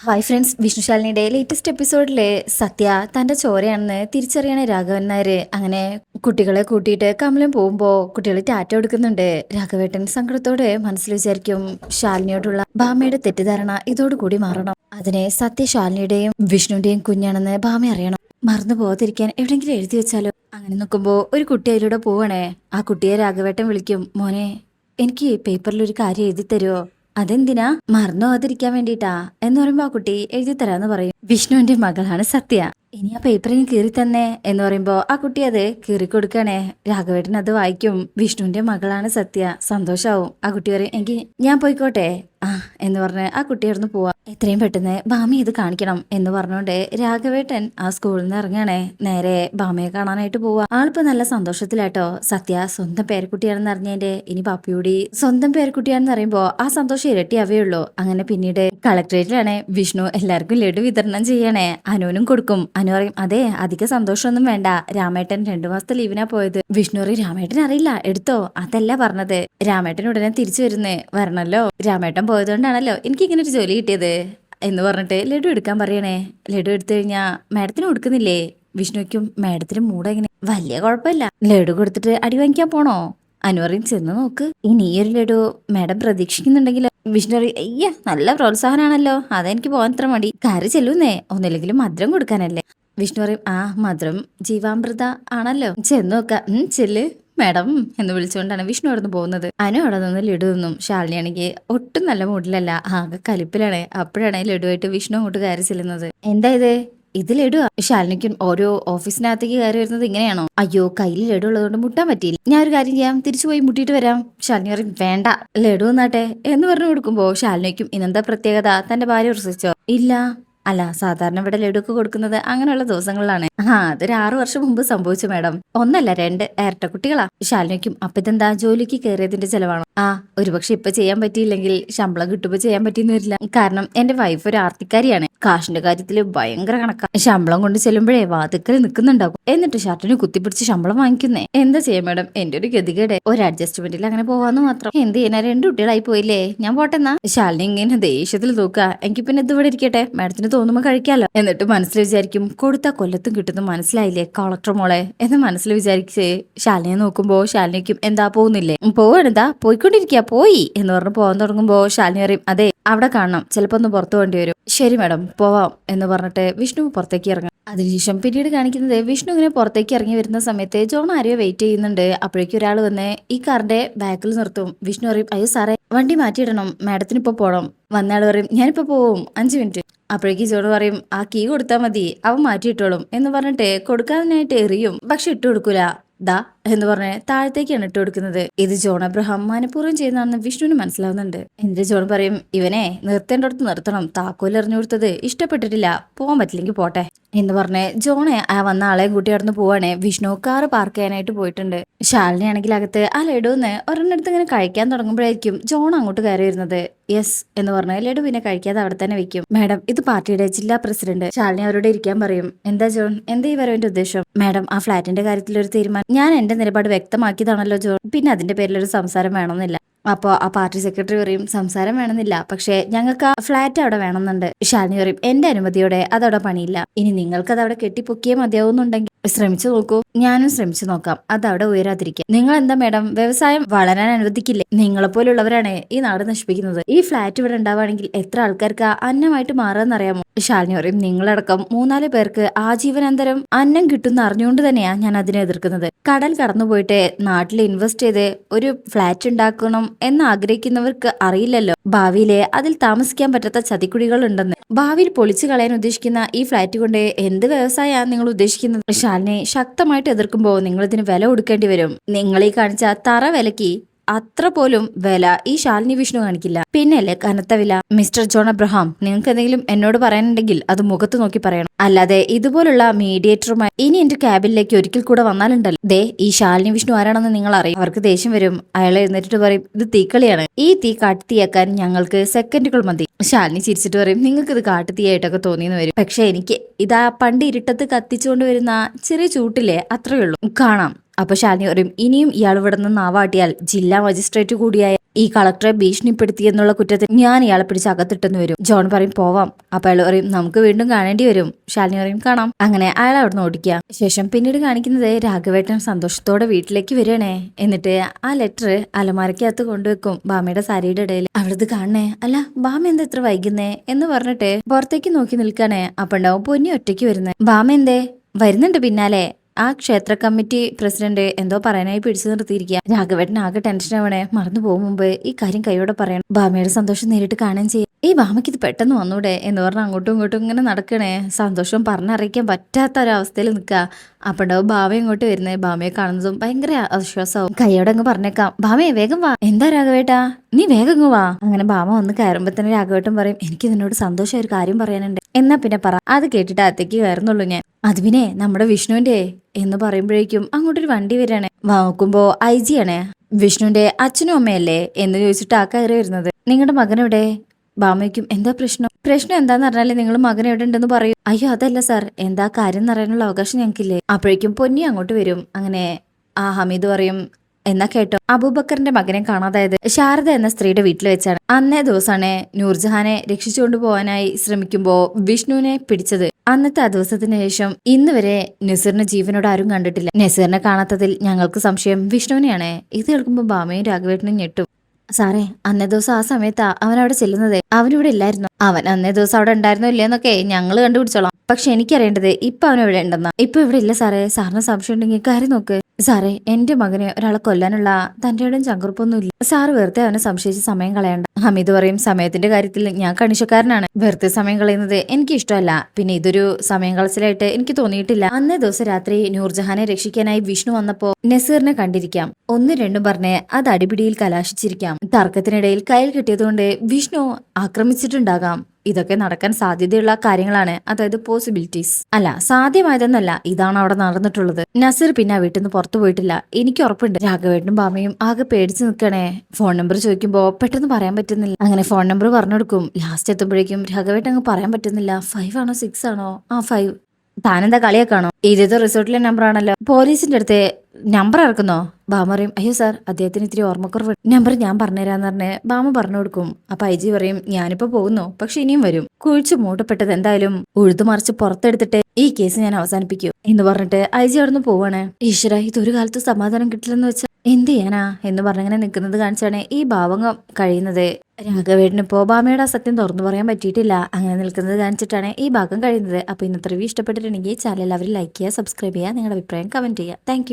Hi friends വിഷ്ണുശാലിനിയുടെ latest എപ്പിസോഡിലെ സത്യ തന്റെ ചോരയാണെന്ന് തിരിച്ചറിയണ രാഘവൻ നായർ അങ്ങനെ കുട്ടികളെ കൂട്ടിയിട്ട് കമലം പോകുമ്പോ കുട്ടികൾ ടാറ്റ കൊടുക്കുന്നുണ്ട്. രാഘവേട്ടൻ സങ്കടത്തോടെ മനസ്സിൽ വിചാരിക്കും ശാലിനിയോടുള്ള ഭാമയുടെ തെറ്റിദ്ധാരണ ഇതോടുകൂടി മാറണം. അതിനെ സത്യ ശാലിനിയുടെയും വിഷ്ണുവിന്റെയും കുഞ്ഞാണെന്ന് ഭാമ അറിയണം. മറന്നു പോകാതിരിക്കാൻ എവിടെയെങ്കിലും എഴുതി വെച്ചാലോ? അങ്ങനെ നോക്കുമ്പോൾ ഒരു കുട്ടി അതിലൂടെ പോവണേ. ആ കുട്ടിയെ രാഘവേട്ടൻ വിളിക്കും മോനെ എനിക്ക് പേപ്പറിൽ ഒരു കാര്യം എഴുതി തരുമോ അതെന്തിനാ മറന്നു വേണ്ടിട്ടാ എന്ന് പറയുമ്പോ ആ കുട്ടി എഴുതി തരാന്ന് പറയും. വിഷ്ണുവിന്റെ മകളാണ് സത്യ. ഇനി ആ പേപ്പർ കീറി തന്നെ എന്ന് പറയുമ്പോ ആ കുട്ടി അത് കീറി കൊടുക്കണേ. രാഘവേട്ടൻ അത് വായിക്കും. വിഷ്ണുവിന്റെ മകളാണ് സത്യ. സന്തോഷാവും. ആ കുട്ടി പറയും എങ്കിൽ ഞാൻ പോയിക്കോട്ടെ. ആ എന്ന് പറഞ്ഞ് ആ കുട്ടി അവിടുന്ന് പോവാ. എത്രയും പെട്ടെന്ന് ബാമി ഇത് കാണിക്കണം എന്ന് പറഞ്ഞുകൊണ്ട് രാഘവേട്ടൻ ആ സ്കൂളിൽ നിന്ന് ഇറങ്ങണേ. നേരെ ബാമയെ കാണാനായിട്ട് പോവാ. ആളിപ്പോ നല്ല സന്തോഷത്തിലാട്ടോ. സത്യ സ്വന്തം പേരക്കുട്ടിയാണെന്ന് അറിഞ്ഞതിന്റെ ഇനി പപ്പിയൂടി സ്വന്തം പേരക്കുട്ടിയാണെന്ന് അറിയുമ്പോ ആ സന്തോഷം ഇരട്ടിയാവേ ഉള്ളൂ. അങ്ങനെ പിന്നീട് കളക്ടറേറ്റിലാണ് വിഷ്ണു എല്ലാവർക്കും ലഡു വിതരണം ചെയ്യണേ. അനുവിനും കൊടുക്കും. അനു പറയും അതെ അധിക സന്തോഷമൊന്നും വേണ്ട. രാമേട്ടൻ രണ്ടു മാസത്തെ ലീവിനാ പോയത്. വിഷ്ണു പറയും രാമേട്ടൻ അറിയില്ല. എടുത്തോ. അതല്ല പറഞ്ഞത്. രാമേട്ടൻ ഉടനെ തിരിച്ചു വരുന്നേ. വരണല്ലോ. രാമേട്ടൻ പോയതുകൊണ്ടാണല്ലോ എനിക്ക് ഇങ്ങനെ ഒരു ജോലി കിട്ടിയത് എന്ന് പറഞ്ഞിട്ട് ലഡു എടുക്കാൻ പറയണേ. ലഡു എടുത്തു കഴിഞ്ഞാ മാഡത്തിന് കൊടുക്കുന്നില്ലേ? വിഷ്ണുക്കും മാഡത്തിന് മൂടെങ്ങനെ വലിയ കുഴപ്പമില്ല. ലഡു കൊടുത്തിട്ട് അടി വാങ്ങിക്കാൻ പോണോ? അനുവറിയും ചെന്ന് നോക്ക്. ഇനി ഈ ഒരു ലഡു മാഡം പ്രതീക്ഷിക്കുന്നുണ്ടെങ്കിൽ വിഷ്ണു അയ്യ നല്ല പ്രോത്സാഹനാണല്ലോ. അതെനിക്ക് പോകാൻ ഇത്ര മടി. കാര്യ ചെല്ലുന്നേ. ഒന്നില്ലെങ്കിലും മധുരം കൊടുക്കാനല്ലേ. വിഷ്ണു പറയും ആ മധുരം ജീവാമൃത ആണല്ലോ. ചെന്ന് നോക്കാം. ചെല്ല്. മാഡം എന്ന് വിളിച്ചുകൊണ്ടാണ് വിഷ്ണു അവിടെ നിന്ന് പോകുന്നത്. അനു അവിടെ നിന്ന് ലഡു നിന്നും ശാലിനിയാണെങ്കിൽ ഒട്ടും നല്ല മൂഡിലല്ല. ആകെ കലിപ്പിലാണ്. അപ്പോഴാണ് ലഡുവായിട്ട് വിഷ്ണു അങ്ങോട്ട് കയറി ചെല്ലുന്നത്. എന്താ ഇത്? ഇത് ലഡു ശാലിനിക്കും ഓരോ ഓഫീസിനകത്തേക്ക് കയറി വരുന്നത് ഇങ്ങനെയാണോ? അയ്യോ കയ്യിൽ ലഡു ഉള്ളതുകൊണ്ട് മുട്ടാൻ പറ്റിയില്ല. ഞാൻ ഒരു കാര്യം ചെയ്യാം. തിരിച്ചു പോയി മുട്ടിയിട്ട് വരാം. ശാലിനി പറയും വേണ്ട. ലഡു എന്നാട്ടെ എന്ന് പറഞ്ഞു കൊടുക്കുമ്പോ ശാലിനിക്കും ഇന്നെന്താ പ്രത്യേകത? തന്റെ ഭാര്യ പ്രസവിച്ചോ ഇല്ല. അല്ല സാധാരണ ഇവിടെ ലഡുക്ക് കൊടുക്കുന്നത് അങ്ങനെയുള്ള ദിവസങ്ങളിലാണ്. ആ അതൊരു ആറു വർഷം മുമ്പ് സംഭവിച്ചു മാഡം. ഒന്നല്ല രണ്ട്. ഇരട്ട കുട്ടികളാ. ശാലിനിക്കും അപ്പൊ ഇതെന്താ ജോലിക്ക് കയറിയതിന്റെ ചെലവാണോ. ആ ഒരുപക്ഷെ ഇപ്പൊ ചെയ്യാൻ പറ്റിയില്ലെങ്കിൽ ശമ്പളം കിട്ടുമ്പോ ചെയ്യാൻ പറ്റിയെന്ന് വരില്ല. കാരണം എന്റെ വൈഫ് ഒരു ആർത്തിക്കാരിയാണ്. കാശിന്റെ കാര്യത്തിൽ ഭയങ്കര കണക്കാ. ശമ്പളം കൊണ്ട് ചെല്ലുമ്പോഴേ വാതുക്കൽ നിൽക്കുന്നുണ്ടാകും എന്നിട്ട് ഷർട്ടിന് കുത്തിപ്പിടിച്ച് ശമ്പളം വാങ്ങിക്കുന്നേ. എന്താ ചെയ്യാം മാഡം? എന്റെ ഒരു ഗതികേടെ. ഒരു അഡ്ജസ്റ്റ്മെന്റിൽ അങ്ങനെ പോവാന്ന് മാത്രം. എന്ത് ചെയ്യാനാ? രണ്ട് കുട്ടികളായി പോയില്ലേ. ഞാൻ പോട്ടെന്നാ. ശാലിനി ഇങ്ങനെ ദേഷ്യത്തിൽ തൂക്ക എനിക്ക് പിന്നെ ഇത് ഇവിടെ ഇരിക്കട്ടെ. മാഡത്തിന് തോന്നുമ്പോ കഴിക്കാലോ. എന്നിട്ട് മനസ്സിൽ വിചാരിക്കും കൊടുത്ത കൊല്ലത്തും കിട്ടുന്നു മനസ്സിലായില്ലേ കളക്ടർ മോളെ? എന്ന് മനസ്സിൽ വിചാരിച്ച് ശാലിനെ നോക്കുമ്പോ ശാലിനിക്കും എന്താ പോകുന്നില്ലേ? പോവാണെന്താ പോയിക്കൊണ്ടിരിക്കുക പോയി. എന്ന് പറഞ്ഞ് പോകാൻ തുടങ്ങുമ്പോ ശാലിനി അറിയും അതെ അവിടെ കാണണം. ചിലപ്പോ ഒന്ന് പുറത്തു വേണ്ടി വരും. ശരി മാഡം. പോവാം. എന്ന് പറഞ്ഞിട്ട് വിഷ്ണു പുറത്തേക്ക് ഇറങ്ങും. അതിനുശേഷം പിന്നീട് കാണിക്കുന്നത് വിഷ്ണു ഇങ്ങനെ പുറത്തേക്ക് ഇറങ്ങി വരുന്ന സമയത്ത് ജോൺ ആരെയോ വെയിറ്റ് ചെയ്യുന്നുണ്ട്. അപ്പോഴേക്കും ഒരാൾ വന്ന് ഈ കാറിന്റെ ബാക്കിൽ നിർത്തും. വിഷ്ണു പറയും അയ്യോ സാറേ വണ്ടി മാറ്റിയിടണം. മാഡത്തിന് ഇപ്പൊ പോകണം വന്നയാൾ പറയും ഞാനിപ്പോ പോവും. അഞ്ചു മിനിറ്റ് അപ്പോഴേക്കും ജോൺ പറയും ആ കീ കൊടുത്താൽ മതി. അവൻ മാറ്റിയിട്ടോളും. എന്ന് പറഞ്ഞിട്ട് കൊടുക്കാനായിട്ട് എറിയും. പക്ഷെ ഇട്ടു കൊടുക്കൂല ദാ എന്ന് പറഞ്ഞ് താഴത്തേക്കാണ് ഇട്ട് കൊടുക്കുന്നത്. ഇത് ജോൺ അബ്രഹാം മനഃപൂർവം ചെയ്യുന്നതാണെന്ന് വിഷ്ണുവിന് മനസ്സിലാവുന്നുണ്ട്. എന്നിട്ട് ജോൺ പറയും? ഇവനെ നിർത്തേണ്ടടുത്ത് നിർത്തണം. താക്കോൽ എറിഞ്ഞു കൊടുത്തത് ഇഷ്ടപ്പെട്ടിട്ടില്ല. പോകാൻ പറ്റില്ലെങ്കിൽ പോട്ടെ. എന്ന് പറഞ്ഞ് ജോണെ ആ വന്ന ആളെ കൂട്ടി നടന്ന് പോവാണ്. വിഷ്ണു കാറ് പാർക്ക് ചെയ്യാനായിട്ട് പോയിട്ടുണ്ട്. ശാലിനി ആണെങ്കിൽ അകത്ത് ആ ലഡുന്ന് ഒരെണ്ണടുത്ത് ഇങ്ങനെ കഴിക്കാൻ തുടങ്ങുമ്പോഴായിരിക്കും ജോൺ അങ്ങോട്ട് കയറി വരുന്നത് യെസ് എന്ന് പറഞ്ഞ് ലഡു പിന്നെ കഴിക്കാതെ അവിടെ തന്നെ വെക്കും. മാഡം ഇത് പാർട്ടിയുടെ ജില്ലാ പ്രസിഡന്റ്. ശാലിനി അവരോട് ഇരിക്കാൻ പറയും. എന്താ ജോൺ? എന്താ ഈ വരവിന്റെ ഉദ്ദേശം? മാഡം ആ ഫ്ലാറ്റിന്റെ കാര്യത്തിൽ ഒരു തീരുമാനം. ഞാൻ നിലപാട് വ്യക്തമാക്കിയതാണല്ലോ ജോ പിന്നെ അതിന്റെ പേരിൽ ഒരു സംസാരം വേണമെന്നില്ല. അപ്പോൾ ആ പാർട്ടി സെക്രട്ടറി പറയും സംസാരം വേണമെന്നില്ല. പക്ഷേ ഞങ്ങൾക്ക് ആ ഫ്ലാറ്റ് അവിടെ വേണമെന്നുണ്ട്. ഷാലിനി പറയും എന്റെ അനുമതിയോടെ അതവിടെ പണിയില്ല. ഇനി നിങ്ങൾക്ക് അതവിടെ കെട്ടിപ്പൊക്കിയേ മതിയാവുന്നുണ്ടെങ്കിൽ ശ്രമിച്ചു നോക്കൂ. ഞാനും ശ്രമിച്ചു നോക്കാം. അത് അവിടെ ഉയരാതിരിക്കാം നിങ്ങൾ എന്താ മേഡം വ്യവസായം വളരാൻ അനുവദിക്കില്ലേ? നിങ്ങളെപ്പോലുള്ളവരാണ് ഈ നാട് നശിപ്പിക്കുന്നത്. ഈ ഫ്ലാറ്റ് ഇവിടെ ഉണ്ടാവുകയാണെങ്കിൽ എത്ര ആൾക്കാർക്ക് അന്നമായിട്ട് മാറുമെന്നറിയാമോ? ഷാലിനി പറയും നിങ്ങളടക്കം മൂന്നാൽ പേർക്ക് ആജീവനാന്തരം അന്നം കിട്ടുന്ന അറിഞ്ഞുകൊണ്ട് തന്നെയാ ഞാൻ അതിനെ എതിർക്കുന്നത്. കടൽ കടന്നുപോയിട്ട് നാട്ടിൽ ഇൻവെസ്റ്റ് ചെയ്ത് ഒരു ഫ്ലാറ്റ് ഉണ്ടാക്കണം എന്ന് ആഗ്രഹിക്കുന്നവർക്ക് അറിയില്ലല്ലോ. ഭാവിയിലെ അതിൽ താമസിക്കാൻ പറ്റാത്ത ചതിക്കുഴികൾ ഉണ്ടെന്ന് ഭാവിയിൽ പൊളിച്ചു കളയാൻ ഉദ്ദേശിക്കുന്ന ഈ ഫ്ലാറ്റ് കൊണ്ട് എന്ത് വ്യവസായമാണ് നിങ്ങൾ ഉദ്ദേശിക്കുന്നത്? ശാലിനെ ശക്തമായിട്ട് എതിർക്കുമ്പോൾ നിങ്ങൾ ഇതിന് വില കൊടുക്കേണ്ടി വരും. നിങ്ങൾ ഈ കാണിച്ച തറ വിലക്ക് അത്ര പോലും വില ഈ ശാലിനി വിഷ്ണു കാണിക്കില്ല. പിന്നെയല്ലേ കനത്ത വില? മിസ്റ്റർ ജോൺ അബ്രഹാം നിങ്ങൾക്ക് എന്തെങ്കിലും എന്നോട് പറയാനുണ്ടെങ്കിൽ അത് മുഖത്ത് നോക്കി പറയണം. അല്ലാതെ ഇതുപോലുള്ള മീഡിയേറ്ററുമായി ഇനി എന്റെ ക്യാബിനിലേക്ക് ഒരിക്കൽ കൂടെ വന്നാലുണ്ടല്ലോ. ദേ ഈ ശാലിനി വിഷ്ണു ആരാണെന്ന് നിങ്ങൾ അറിയും അവർക്ക് ദേഷ്യം വരും. അയാൾ എഴുന്നേറ്റിട്ട് പറയും ഇത് തീക്കളിയാണ്. ഈ തീ കാട്ടുതീയാക്കാൻ ഞങ്ങൾക്ക് സെക്കൻഡുകൾ മതി. ശാലിനി ചിരിച്ചിട്ട് പറയും നിങ്ങൾക്ക് ഇത് കാട്ടുതീയായിട്ടൊക്കെ തോന്നിയെന്ന് വരും. പക്ഷെ എനിക്ക് ഇതാ പണ്ട് ഇരുട്ടത്ത് കത്തിച്ചുകൊണ്ട് വരുന്ന ചെറിയ ചൂട്ടില്ലേ അത്രയേ ഉള്ളൂ. കാണാം. അപ്പൊ ശാലിനി പറയും ഇനിയും ഇയാൾ ഇവിടെ നിന്ന് നാവാട്ടിയാൽ ജില്ലാ മജിസ്ട്രേറ്റ് കൂടിയായ ഈ കളക്ടറെ ഭീഷണിപ്പെടുത്തി എന്നുള്ള കുറ്റത്തിൽ ഞാൻ ഇയാളെ പിടിച്ച് അകത്തിട്ടെന്ന് വരും. ജോൺ പറയും പോവാം. അപ്പൊ അയാൾ പറയും നമുക്ക് വീണ്ടും കാണേണ്ടി വരും. ശാലിനി പറയും കാണാം. അങ്ങനെ അയാൾ അവിടുന്ന് ഓടിക്കുക. ശേഷം പിന്നീട് കാണിക്കുന്നത് രാഘവേട്ടൻ സന്തോഷത്തോടെ വീട്ടിലേക്ക് വരികയാണേ. എന്നിട്ട് ആ ലെറ്റർ അലമാരക്കകത്ത് കൊണ്ടുവെക്കും ബാമയുടെ സാരിയുടെ ഇടയിൽ. അവിടുന്ന് കാണണേ. അല്ല ബാമ എന്താ ഇത്ര വൈകുന്നേ? എന്ന് പറഞ്ഞിട്ട് പുറത്തേക്ക് നോക്കി നിൽക്കാനേ അപ്പൊ ഉണ്ടാവും പൊന്നി ഒറ്റയ്ക്ക് വരുന്നേ ബാമ എന്തേ? വരുന്നുണ്ട് പിന്നാലെ. ആ ക്ഷേത്ര കമ്മിറ്റി പ്രസിഡന്റ് എന്തോ പറയാനായി പിടിച്ചു നിർത്തിയിരിക്കുക. രാഘവേട്ടൻ ആകെ ടെൻഷൻ ആവണേ. മറന്നു പോകും മുമ്പ് ഈ കാര്യം കൈയോടെ പറയണം. ഭാമയുടെ സന്തോഷം നേരിട്ട് കാണാൻ ചെയ്യും. ഈ ഭാമയ്ക്ക് ഇത് പെട്ടെന്ന് വന്നൂടെ? എന്ന് പറഞ്ഞ് അങ്ങോട്ടും ഇങ്ങോട്ടും ഇങ്ങനെ നടക്കണേ. സന്തോഷം പറഞ്ഞറിയിക്കാൻ പറ്റാത്ത ഒരവസ്ഥയിൽ നിൽക്കുക. അപ്പൊ ഉണ്ടാവും ബാമ ഇങ്ങോട്ട് വരുന്നേ? ഭാമയെ കാണുന്നതും ഭയങ്കര ആശ്വാസമാവും കൈയോടെ അങ്ങ് പറഞ്ഞേക്കാം. ഭാമയെ വേഗം വാ. എന്താ രാഘവേട്ടാ? നീ വേഗം അങ്ങ് വാ. അങ്ങനെ ഭാമ വന്ന് കയറുമ്പോ തന്നെ രാഘവേട്ടൻ പറയും എനിക്ക് നിന്നോട് സന്തോഷം ഒരു കാര്യം പറയാനുണ്ട്. എന്നാ പിന്നെ പറ. അത് കേട്ടിട്ട് അത്തേക്ക് കയറുന്നുള്ളൂ ഞാൻ. അത് പിന്നെ നമ്മുടെ വിഷ്ണുവിന്റെ എന്ന് പറയുമ്പോഴേക്കും അങ്ങോട്ടൊരു വണ്ടി വരാണ് നോക്കുമ്പോ ഐ ജി ആണ്. വിഷ്ണുവിന്റെ അച്ഛനും അമ്മയല്ലേ എന്ന് ചോദിച്ചിട്ട് ആ കയറി വരുന്നത്. നിങ്ങളുടെ മകൻ എവിടെ? ബാമയ്ക്കും എന്താ പ്രശ്നം? പ്രശ്നം എന്താന്ന് പറഞ്ഞാലേ നിങ്ങൾ മകൻ എവിടെ ഉണ്ടെന്ന് പറയൂ. അയ്യോ അതല്ല സാർ. എന്താ കാര്യം എന്ന് അറിയാനുള്ള അവകാശം ഞങ്ങൾക്കില്ലേ. അപ്പോഴേക്കും പൊന്നി അങ്ങോട്ട് വരും. അങ്ങനെ ആ ഹമീദ് പറയും എന്നാ കേട്ടോ. അബൂബക്കറിന്റെ മകനെ കാണാതായത് ശാരദ എന്ന സ്ത്രീയുടെ വീട്ടിൽ വെച്ചാണ്. അന്നേ ദിവസമാണ് നൂർജഹാനെ രക്ഷിച്ചുകൊണ്ടു പോകാനായി ശ്രമിക്കുമ്പോ വിഷ്ണുവിനെ പിടിച്ചത്. അന്നത്തെ ആ ദിവസത്തിന് ശേഷം ഇന്ന് വരെ നസീറിന്റെ ജീവനോട് ആരും കണ്ടിട്ടില്ല. നസീറിനെ കാണാത്തതിൽ ഞങ്ങൾക്ക് സംശയം. വിഷ്ണുവിനെയാണ്. ഇത് കേൾക്കുമ്പോൾ ബാമയും രാഘവേട്ടനും ഞെട്ടും. സാറേ അന്നേ ദിവസം ആ സമയത്താ അവൻ അവിടെ ചെല്ലുന്നത്. അവനിവിടെ ഇല്ലായിരുന്നു. അവൻ അന്നേ ദിവസം അവിടെ ഉണ്ടായിരുന്നോ ഇല്ലയെന്നൊക്കെ ഞങ്ങൾ കണ്ടുപിടിച്ചോളാം. പക്ഷെ എനിക്കറിയേണ്ടത് ഇപ്പൊ അവൻ ഇവിടെ ഉണ്ടെന്നാ. ഇപ്പൊ ഇവിടെ ഇല്ല സാറേ. സാറിന് സംശയം ഉണ്ടെങ്കിൽ കാര്യം നോക്ക്. സാറേ എന്റെ മകനെ ഒരാളെ കൊല്ലാനുള്ള തന്റെ ഇടം ചങ്കുറപ്പൊന്നും ഇല്ല. സാറ് വെറുതെ അവനെ സംശയിച്ച് സമയം കളയണ്ട. ഹമീദ് പറയും സമയത്തിന്റെ കാര്യത്തിൽ ഞാൻ കണിശക്കാരനാണ്. വെറുതെ സമയം കളയുന്നത് എനിക്ക് ഇഷ്ടമല്ല പിന്നെ ഇതൊരു സമയം കളച്ചിലായിട്ട് എനിക്ക് തോന്നിയിട്ടില്ല. അന്നേ ദിവസം രാത്രി നൂർജഹാനെ രക്ഷിക്കാനായി വിഷ്ണു വന്നപ്പോ നസീറിനെ കണ്ടിരിക്കാം. ഒന്ന് രണ്ടും പറഞ്ഞ് അത് അടിപിടിയിൽ കലാശിച്ചിരിക്കാം. തർക്കത്തിനിടയിൽ കയ്യിൽ കിട്ടിയതുകൊണ്ട് വിഷ്ണു ആക്രമിച്ചിട്ടുണ്ടാകാം. ഇതൊക്കെ നടക്കാൻ സാധ്യതയുള്ള കാര്യങ്ങളാണ്. അതായത് പോസിബിലിറ്റീസ് അല്ല സാധ്യമായതെന്നല്ല ഇതാണ് അവിടെ നടന്നിട്ടുള്ളത്. നസീർ പിന്നെ വീട്ടിൽ നിന്ന് പുറത്തു പോയിട്ടില്ല. എനിക്ക് ഉറപ്പുണ്ട്. രാഘവേട്ടനും ബാമയും ആകെ പേടിച്ച് നിൽക്കണേ. ഫോൺ നമ്പർ ചോദിക്കുമ്പോ പെട്ടെന്ന് പറയാൻ പറ്റുന്നില്ല. അങ്ങനെ ഫോൺ നമ്പർ പറഞ്ഞു കൊടുക്കും. ലാസ്റ്റ് എത്തുമ്പോഴേക്കും രാഘവേട്ടൻ അങ്ങ് പറയാൻ പറ്റുന്നില്ല. ഫൈവ് ആണോ സിക്സ് ആണോ? ആ ഫൈവ് താനെന്താ കളിയാക്കാണോ ഇതേതോ റിസോർട്ടിലെ നമ്പർ ആണല്ലോ. പോലീസിന്റെ അടുത്ത് നമ്പർ ഇറക്കുന്നോ? ബാമ പറയും അയ്യോ സാർ അദ്ദേഹത്തിന് ഇത്തിരി ഓർമ്മക്കുറവ്. നമ്പർ ഞാൻ പറഞ്ഞുതരാന്ന് പറഞ്ഞ് ബാമ പറഞ്ഞു കൊടുക്കും. അപ്പൊ ഐജി പറയും ഞാനിപ്പോ പോകുന്നു പക്ഷെ ഇനിയും വരും. കുഴിച്ചു മൂട്ടപ്പെട്ടത് എന്തായാലും ഉഴുതു മറിച്ച് പുറത്തെടുത്തിട്ട് ഈ കേസ് ഞാൻ അവസാനിപ്പിക്കൂ. എന്ന് പറഞ്ഞിട്ട് ഐജി അവിടുന്ന് പോവാണ്. ഈശ്വര ഇതൊരു കാലത്ത് സമാധാനം കിട്ടില്ലെന്ന് വെച്ചാൽ എന്ത് ചെയ്യാനാ? എന്ന് പറഞ്ഞിങ്ങനെ നിൽക്കുന്നത് കാണിച്ചാണ് ഈ ഭാവങ്ങൾ കഴിയുന്നത്. രാഘവേട്ടന് ഇപ്പോൾ ബാമയുടെ സത്യം തുറന്നു പറയാൻ പറ്റിയിട്ടില്ല. അങ്ങനെ നിൽക്കുന്നത് കാണിച്ചിട്ടാണ് ഈ ഭാഗം കഴിയുന്നത്. അപ്പോൾ ഇന്നത്തെ റിവ്യൂ ഇഷ്ടപ്പെട്ടിട്ടുണ്ടെങ്കിൽ ചാനൽ എല്ലാവരും ലൈക്ക് ചെയ്യുക സബ്സ്ക്രൈബ് ചെയ്യുക നിങ്ങളുടെ അഭിപ്രായം കമന്റ് ചെയ്യുക. താങ്ക്